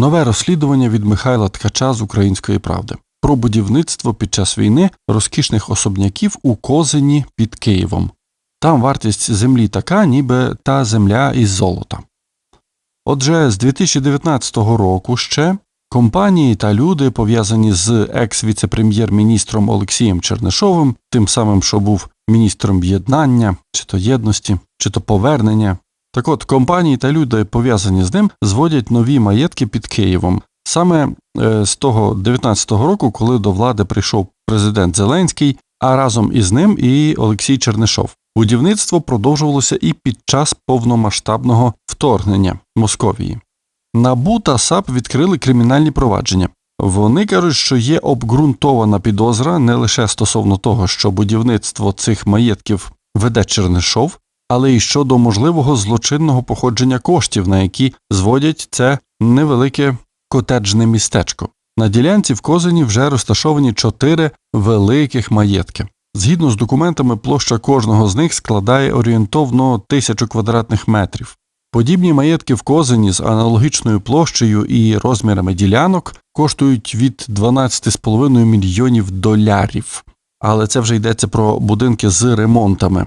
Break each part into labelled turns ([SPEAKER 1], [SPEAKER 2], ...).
[SPEAKER 1] Нове розслідування від Михайла Ткача з Української правди про будівництво під час війни розкішних особняків у Козині під Києвом. Там вартість землі така, ніби та земля із золота. Отже, з 2019 року ще компанії та люди, пов'язані з екс-віце-прем'єр-міністром Олексієм Чернишовим, тим самим, що був міністром єднання, чи то єдності, чи то повернення. Так от, компанії та люди, пов'язані з ним, зводять нові маєтки під Києвом. Саме е, з того 19-го року, коли до влади прийшов президент Зеленський, а разом із ним і Олексій Чернишов. Будівництво продовжувалося і під час повномасштабного вторгнення Московії. НАБУ та САП відкрили кримінальні провадження. Вони кажуть, що є обґрунтована підозра не лише стосовно того, що будівництво цих маєтків веде Чернишов, але й щодо можливого злочинного походження коштів, на які зводять це невелике котеджне містечко. На ділянці в Козині вже розташовані чотири великих маєтки. Згідно з документами, площа кожного з них складає орієнтовно тисячу квадратних метрів. Подібні маєтки в Козині з аналогічною площею і розмірами ділянок коштують від 12,5 мільйонів долярів. Але це вже йдеться про будинки з ремонтами.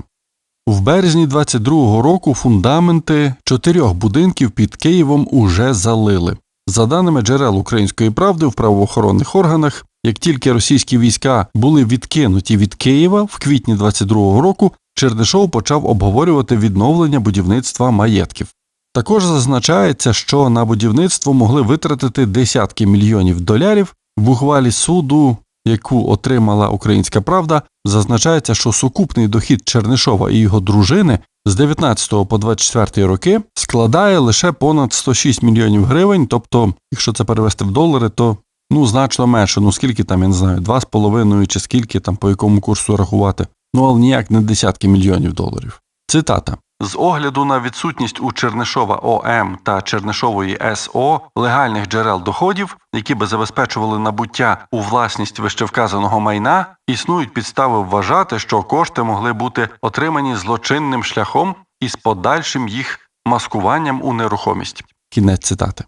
[SPEAKER 1] В березні 22-го року фундаменти чотирьох будинків під Києвом уже залили. За даними джерел української правди в правоохоронних органах, як тільки російські війська були відкинуті від Києва в квітні 22-го року, Чернишов почав обговорювати відновлення будівництва маєтків. Також зазначається, що на будівництво могли витратити десятки мільйонів долярів. В ухвалі суду, яку отримала Українська Правда, зазначається, що сукупний дохід Чернишова і його дружини з 19 по 24 роки складає лише понад 106 мільйонів гривень. Тобто, якщо це перевести в долари, то ну значно менше. Ну скільки там я не знаю, два з половиною чи скільки там по якому курсу рахувати. Ну але ніяк не десятки мільйонів доларів. Цитата. З огляду на відсутність у Чернишова ОМ та Чернишової СО легальних джерел доходів, які би забезпечували набуття у власність вищевказаного майна, існують підстави вважати, що кошти могли бути отримані злочинним шляхом із подальшим їх маскуванням у нерухомість. Кінець цитати.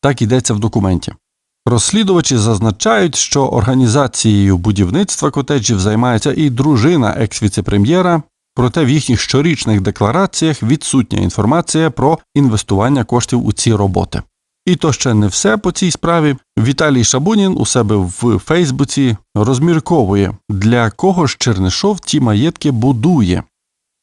[SPEAKER 1] Так йдеться в документі. Розслідувачі зазначають, що організацією будівництва котеджів займається і дружина екс-віцепрем'єра, проте в їхніх щорічних деклараціях відсутня інформація про інвестування коштів у ці роботи. І то ще не все по цій справі. Віталій Шабунін у себе в Фейсбуці розмірковує, для кого ж Чернишов ті маєтки будує.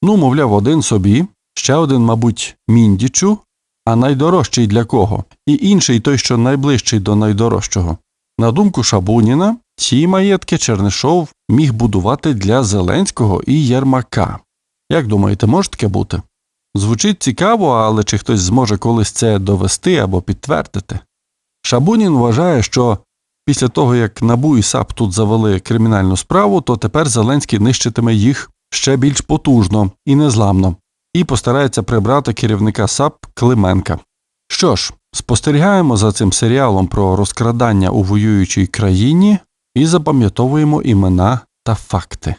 [SPEAKER 1] Ну, мовляв, один собі, ще один, мабуть, міндічу, а найдорожчий для кого? І інший той, що найближчий до найдорожчого. На думку Шабуніна, ці маєтки Чернишов міг будувати для Зеленського і Єрмака. Як думаєте, може таке бути? Звучить цікаво, але чи хтось зможе колись це довести або підтвердити? Шабунін вважає, що після того, як НАБУ і САП тут завели кримінальну справу, то тепер Зеленський нищитиме їх ще більш потужно і незламно, і постарається прибрати керівника САП Клименка. Що ж, спостерігаємо за цим серіалом про розкрадання у воюючій країні і запам'ятовуємо імена та факти.